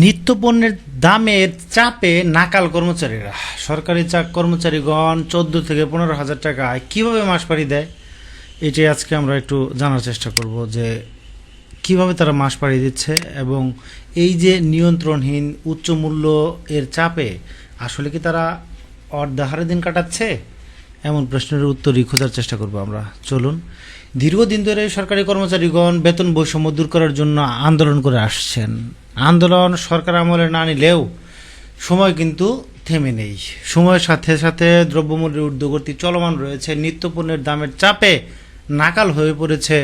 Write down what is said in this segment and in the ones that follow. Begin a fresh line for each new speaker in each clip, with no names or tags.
নিত্যপণ্যের দামের চাপে নাকাল কর্মচারীরা। সরকারি চাক কর্মচারীগণ চোদ্দ থেকে পনেরো হাজার টাকায় কীভাবে মাস পাড়ি দেয়? এটাই আজকে আমরা একটু জানার চেষ্টা করব যে কীভাবে তারা মাস পাড়ি দিচ্ছে এবং এই যে নিয়ন্ত্রণহীন উচ্চ মূল্য এর চাপে আসলে কি তারা অর্ধাহারে দিন কাটাচ্ছে? এমন প্রশ্নের উত্তরই খোঁজার চেষ্টা করব আমরা। চলুন দীর্ঘদিন ধরে সরকারি কর্মচারীগণ বেতন বৈষম্য দূর করার জন্য আন্দোলন করে আসছেন। আন্দোলন সরকার আমলে না নিলেও সময় কিন্তু থেমে নেই। সময়ের সাথে সাথে দ্রব্যমূল্যের ঊর্ধ্বগতি চলমান রয়েছে। নিত্যপণ্যের দামের চাপে নাকাল হয়ে পড়েছে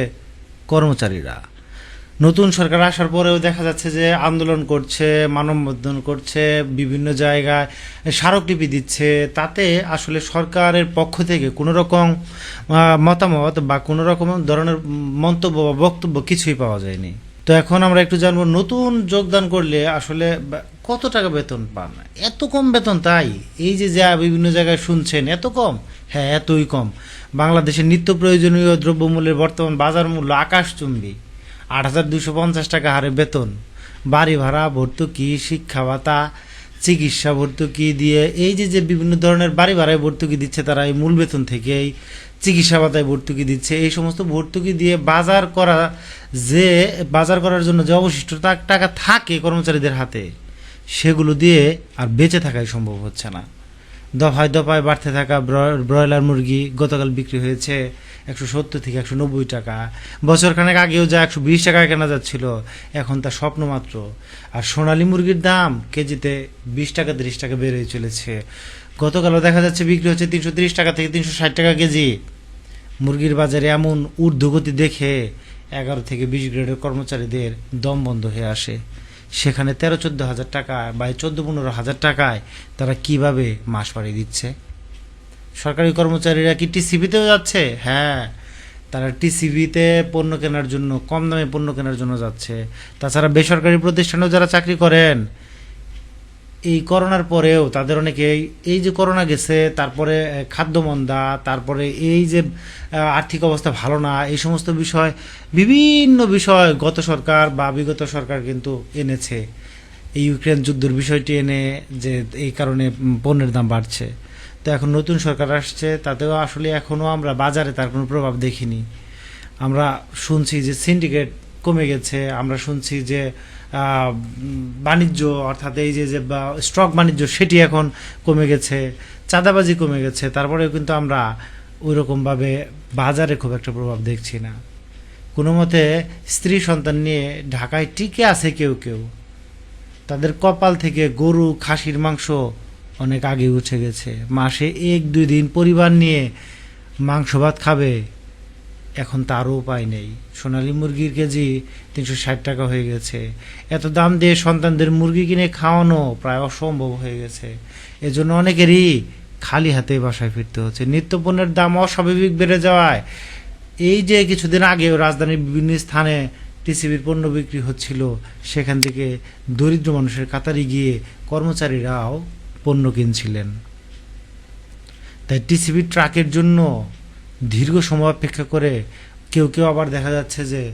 কর্মচারীরা। নতুন সরকার আসার পরেও দেখা যাচ্ছে যে আন্দোলন করছে, মানববন্ধন করছে, বিভিন্ন জায়গায় স্মারকলিপি দিচ্ছে। তাতে আসলে সরকারের পক্ষ থেকে কোনো রকম মতামত বা কোনো রকম ধরনের মন্তব্য বা বক্তব্য কিছুই পাওয়া যায়নি। তো এখন আমরা একটু জানব, নতুন যোগদান করলে আসলে কত টাকা বেতন পান? এত কম বেতন তাই? এই যে যা বিভিন্ন জায়গায় শুনছেন, এত কম? হ্যাঁ এতই কম। বাংলাদেশের নিত্য প্রয়োজনীয় দ্রব্যমূল্যের বর্তমান বাজার মূল্য আকাশচুম্বী। আট হাজার দুশো পঞ্চাশ টাকা হারে বেতন। বাড়ি ভাড়া, ভর্তুকি শিক্ষা ভাতা চিকিৎসা, ভর্তুকি দিয়ে এই যে যে বিভিন্ন ধরনের বাড়ি ভাড়ায় ভর্তুকি দিচ্ছে তারা, এই মূল বেতন থেকেই চিকিৎসা ভাতায় ভর্তুকি দিচ্ছে। এই সমস্ত ভর্তুকি দিয়ে বাজার করা যে, বাজার করার জন্য যে অবশিষ্ট টাকা থাকে কর্মচারীদের হাতে, সেগুলো দিয়ে আর বেঁচে থাকাই সম্ভব হচ্ছে না। দফায় দফায় বাড়তে থাকা ব্রয়- ব্রয়লার মুরগি গতকাল বিক্রি হয়েছে একশো সত্তর থেকে একশো নব্বই টাকা। বছরখানেক আগেও যা একশো বিশ টাকায় কেনা যাচ্ছিল, এখন তা স্বপ্ন মাত্র। আর সোনালী মুরগির দাম কেজিতে বিশ টাকা, তিরিশ টাকা বেড়ে চলেছে। গতকালও দেখা যাচ্ছে বিক্রি হচ্ছে তিনশো তিরিশ টাকা থেকে তিনশো ষাট টাকা কেজি। মুরগির বাজারে এমন ঊর্ধ্বগতি দেখে এগারো থেকে বিশ গ্রেডের কর্মচারীদের দম বন্ধ হয়ে আসে। সেখানে তেরো চোদ্দ হাজার টাকা বা চোদ্দ পনেরো হাজার টাকায় তারা কীভাবে মাস পাড়ি দিচ্ছে? সরকারি কর্মচারীরা কি টিসিবিতেও যাচ্ছে? হ্যাঁ। তারা টিসিবিতে পণ্য কেনার জন্য, কম দামে পণ্য কেনার জন্য যাচ্ছে। তাছাড়া বেসরকারি প্রতিষ্ঠানেও যারা চাকরি করেন এই করোনার পরেও তাদের অনেকে এই- যে করোনা গেছে, তারপরে খাদ্যমন্দা, তারপরে এই যে আর্থিক অবস্থা ভালো না, এই সমস্ত বিষয়, বিভিন্ন বিষয় গত সরকার বা বিগত সরকার কিন্তু এনেছে। এই ইউক্রেন যুদ্ধের বিষয়টি এনে যে, এই কারণে পণ্যের দাম বাড়ছে। তো এখন নতুন সরকার আসছে, তাতেও আসলে এখনও আমরা বাজারে তার কোনো প্রভাব দেখিনি। আমরা শুনছি যে সিন্ডিকেট কমে গেছে। আমরা শুনছি যে বাণিজ্য, অর্থাৎ এই যে যে স্টক বাণিজ্য, সেটি এখন কমে গেছে, চাঁদাবাজি কমে গেছে। তারপরেও কিন্তু আমরা ওই রকমভাবে বাজারে খুব একটা প্রভাব দেখছি না। কোনো মতে স্ত্রী সন্তান নিয়ে ঢাকায় টিকে আছে কেউ কেউ। তাদের কপাল থেকে গরু, খাসির মাংস অনেক আগে উঠে গেছে। মাসে এক দুই দিন পরিবার নিয়ে মাংস ভাত খাবে। এখন তারও উপায় নেই। সোনালী মুরগির কেজি তিনশো ষাট টাকা হয়ে গেছে। এত দাম দিয়ে সন্তানদের মুরগি কিনে খাওয়ানো প্রায় অসম্ভব হয়ে গেছে। এজন্য অনেকেরই খালি হাতে বাসায় ফিরতে হচ্ছে। নিত্যপণ্যের দাম অস্বাভাবিক বেড়ে যাওয়ায় এই যে কিছুদিন আগেও রাজধানীর বিভিন্ন স্থানে টিসিবির পণ্য বিক্রি হচ্ছিল, সেখান থেকে দরিদ্র মানুষের কাতারে গিয়ে কর্মচারীরাও পণ্য কিনছিলেন। তাই টিসিবির ট্রাকের জন্য দীর্ঘ সময় অপেক্ষা করে কেউ কেউ আবার দেখা যাচ্ছে যে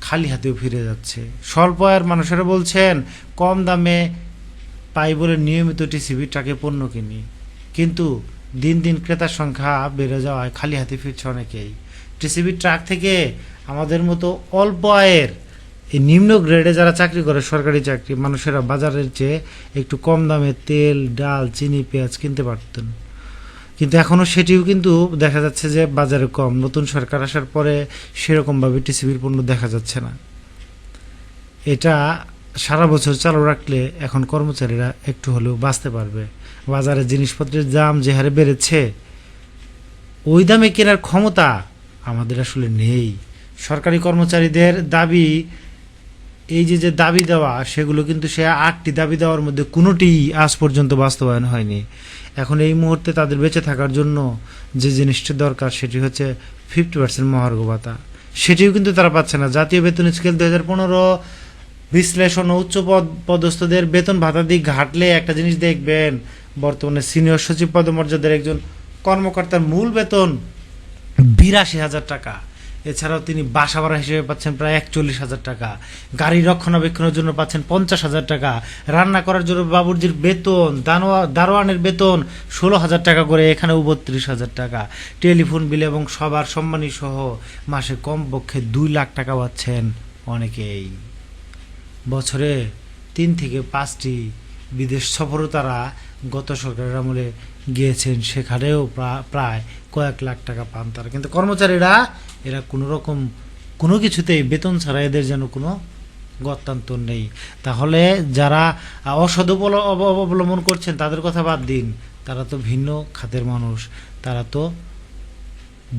খালি হাতেও ফিরে যাচ্ছে। স্বল্প আয়ের মানুষেরা বলছেন, কম দামে পাই বলে নিয়মিত টিসিবি ট্রাকে পণ্য কিনি। কিন্তু দিন দিন ক্রেতার সংখ্যা বেড়ে যাওয়ায় খালি হাতে ফিরছে অনেকেই। টিসিবি ট্রাক থেকে আমাদের মতো অল্প আয়ের এই নিম্ন গ্রেডে যারা চাকরি করে, সরকারি চাকরি, মানুষেরা বাজারের চেয়ে একটু কম দামে তেল, ডাল, চিনি, পেঁয়াজ কিনতে পারতেন। কিন্তু এখনও সেটিও কিন্তু দেখা যাচ্ছে যে বাজারে কম। নতুন সরকার আসার পরে সেরকমভাবে টিসিবির পণ্য দেখা যাচ্ছে না। এটা সারা বছর চালু রাখলে এখন কর্মচারীরা একটু হলেও বাঁচতে পারবে। বাজারে জিনিসপত্রের দাম যে হারে বেড়েছে, ওই দামে কেনার ক্ষমতা আমাদের আসলে নেই। সরকারি কর্মচারীদের দাবি এই যে যে দাবি দেওয়া, সেগুলো কিন্তু সে আটটি দাবি দেওয়ার মধ্যে কোনোটি আজ পর্যন্ত বাস্তবায়ন হয়নি। এখন এই মুহূর্তে তাদের বেঁচে থাকার জন্য যে জিনিসটা দরকার, সেটি হচ্ছে ফিফটি পার্সেন্ট মহার্ঘ ভাতা। সেটিও কিন্তু তারা পাচ্ছে না। জাতীয় বেতন স্কেল দু হাজার পনেরো, বিশ্লেষণ উচ্চ পদ পদস্থদের বেতন ভাতা দিক ঘাটলে একটা জিনিস দেখবেন, বর্তমানে সিনিয়র সচিব পদমর্যাদার একজন কর্মকর্তার মূল বেতন বিরাশি হাজার টাকা। এছাড়াও তিনি বাসা ভাড়া হিসেবে পাচ্ছেন প্রায় একচল্লিশ হাজার টাকা। গাড়ি রক্ষণাবেক্ষণের জন্য পাচ্ছেন পঞ্চাশ হাজার টাকা। রান্না করার জন্য বাবুর্জির বেতন দারোয়ানের বেতন ষোলো হাজার টাকা করে এখানেও বত্রিশ হাজার টাকা। টেলিফোন বিল এবং সবার সম্মানী সহ মাসে কমপক্ষে দুই লাখ টাকা পাচ্ছেন অনেকেই। বছরে তিন থেকে পাঁচটি বিদেশ সফরও তারা গত সরকারের আমলে গিয়েছেন সেখানেও প্রা- প্রায় কয়েক লাখ টাকা পান তারা। কিন্তু কর্মচারীরা এরা কোনো রকম, কোনো কিছুতেই বেতন ছাড়া এদের যেন কোনো গত্যান্তর নেই। তাহলে যারা অসদ অব- অবলম্বন করছেন তাদের কথা বাদ দিন। তারা তো ভিন্ন খাতের মানুষ। তারা তো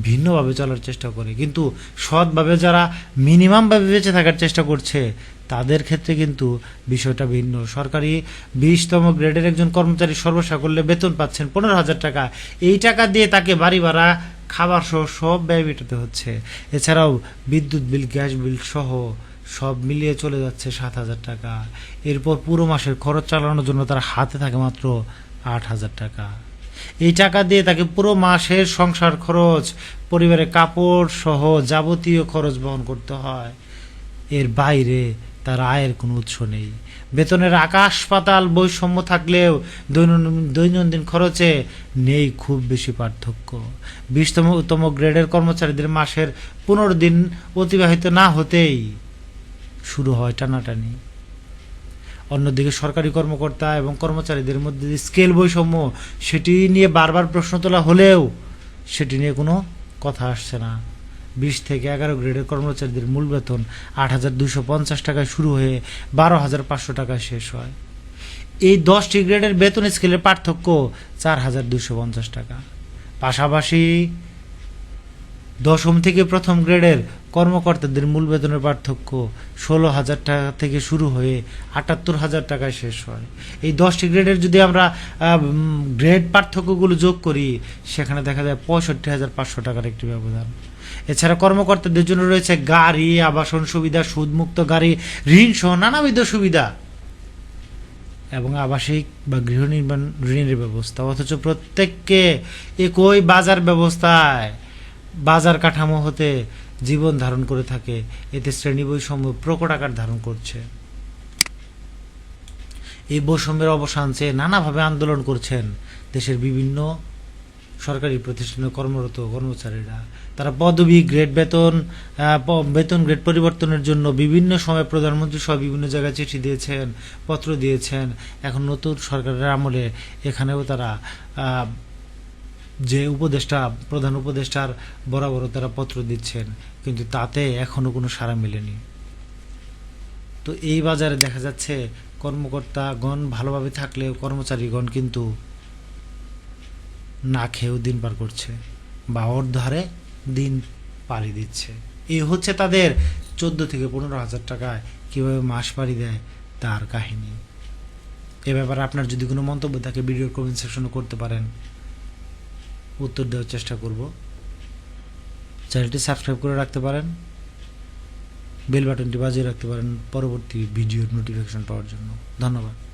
ভিন্নভাবে চলার চেষ্টা করে। কিন্তু সৎভাবে যারা মিনিমামভাবে বেঁচে থাকার চেষ্টা করছে, তাদের ক্ষেত্রে কিন্তু বিষয়টা ভিন্ন। সরকারি বিশতম গ্রেডের একজন কর্মচারী সর্বসাকল্যে বেতন পাচ্ছেন পনেরো হাজার টাকা। এই টাকা দিয়ে তাকে বাড়ি ভাড়া, খাবার সহ সব ব্যয় মেটাতে হচ্ছে। এছাড়াও বিদ্যুৎ বিল, গ্যাস বিল সহ সব মিলিয়ে চলে যাচ্ছে সাত হাজার টাকা। এরপর পুরো মাসের খরচ চালানোর জন্য তার হাতে থাকে মাত্র আট হাজার টাকা। এই টাকা দিয়ে তাকে পুরো মাসের সংসার খরচ পরিবারের কাপড় সহ যাবতীয় খরচ বহন করতে হয়। এর বাইরে তার আয়ের কোনো উৎস নেই। বেতনের আকাশ পাতাল বৈষম্য থাকলেও দৈনন্দিন খরচে নেই খুব বেশি পার্থক্য। বিশতম তম গ্রেডের কর্মচারীদের মাসের পনেরো দিন অতিবাহিত না হতেই শুরু হয় টানাটানি। অন্যদিকে সরকারি কর্মকর্তা এবং কর্মচারীদের মধ্যে স্কেল বৈষম্য, সেটি নিয়ে বারবার প্রশ্ন তোলা হলেও সেটি নিয়ে কোনো কথা আসছে না। বিশ থেকে এগারো গ্রেডের কর্মচারীদের মূল বেতন আট হাজার দুশো পঞ্চাশ টাকায় শুরু হয়ে বারো হাজার পাঁচশো টাকায় শেষ হয়। এই দশটি গ্রেডের বেতন স্কেলের পার্থক্য চার হাজার দুশো পঞ্চাশ টাকা। পাশাপাশি দশম থেকে প্রথম গ্রেডের কর্মকর্তাদের মূল বেতনের পার্থক্য ষোলো হাজার টাকা থেকে শুরু হয়ে আটাত্তর হাজার টাকায় শেষ হয়। এই দশটি গ্রেডের যদি আমরা গ্রেড পার্থক্যগুলো যোগ করি, সেখানে দেখা যায় পঁয়ষট্টি হাজার পাঁচশো টাকার একটি ব্যবধান। এছাড়া কর্মকর্তাদের জন্য রয়েছে গাড়ি, আবাসন সুবিধা, সুদমুক্ত গাড়ি, ঋণ সহ নানাবিধ সুবিধা এবং আবাসিক বা গৃহ নির্মাণ ঋণের ব্যবস্থা। অথচ প্রত্যেককে একই বাজার ব্যবস্থায় বাজার কাঠামো হতে জীবন ধারণ করে থাকে। এতে শ্রেণি বৈষম্য প্রকট আকার ধারণ করছে। এই বৈষম্যের অবসান চেয়ে নানাভাবে আন্দোলন করছেন দেশের বিভিন্ন সরকারি প্রতিষ্ঠানে কর্মরত কর্মচারীরা। তারা পদবি, গ্রেড বেতন বেতন গ্রেড পরিবর্তনের জন্য বিভিন্ন সময় প্রধানমন্ত্রী সহ বিভিন্ন জায়গায় চিঠি দিয়েছেন, পত্র দিয়েছেন। এখন নতুন সরকারের আমলে এখানেও তারা যে উপদেষ্টা, প্রধান উপদেষ্টার বরাবর তারা পত্র দিচ্ছেন, কিন্তু তাতে এখনও কোনো সাড়া মেলেনি। তো এই বাজারে দেখা যাচ্ছে কর্মকর্তাগণ ভালোভাবে থাকলেও কর্মচারীগণ কিন্তু না খেয়েও দিন পার করছে বা অর্ধারে দিন পাড়ি দিচ্ছে। এই হচ্ছে তাদের চোদ্দ থেকে পনেরো হাজার টাকায় কীভাবে মাস পাড়ি দেয় তার কাহিনী। এ ব্যাপারে আপনার যদি কোনো মন্তব্য থাকে ভিডিও কমেন্ট সেকশনে করতে পারেন। উত্তর দেওয়ার চেষ্টা করব। চ্যানেলটি সাবস্ক্রাইব করে রাখতে পারেন। বেল বাটনটি বাজিয়ে রাখতে পারেন পরবর্তী ভিডিওর নোটিফিকেশন পাওয়ার জন্য। ধন্যবাদ।